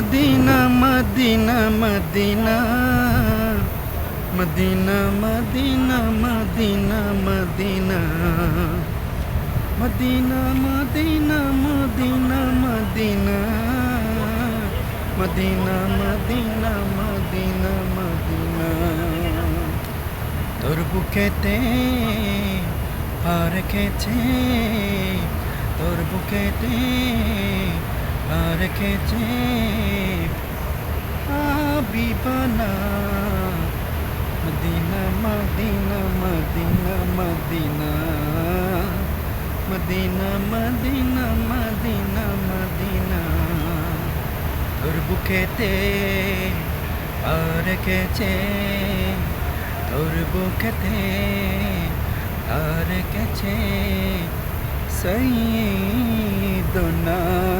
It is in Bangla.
Medina Medina Medina. Medina Medina Medina Medina. Medina Medina Medina Medina. Medina Medina Medina Medina. তোর বুকেতে পা রেখেছে তোর বুকেতে পা রেখেছে আবিবানা Medina Medina Medina Medina Medina Medina Medina Medina তোর বুকেতে পা রেখেছে তোর বুকেতে রেখেছে সৈদনা Medina Medina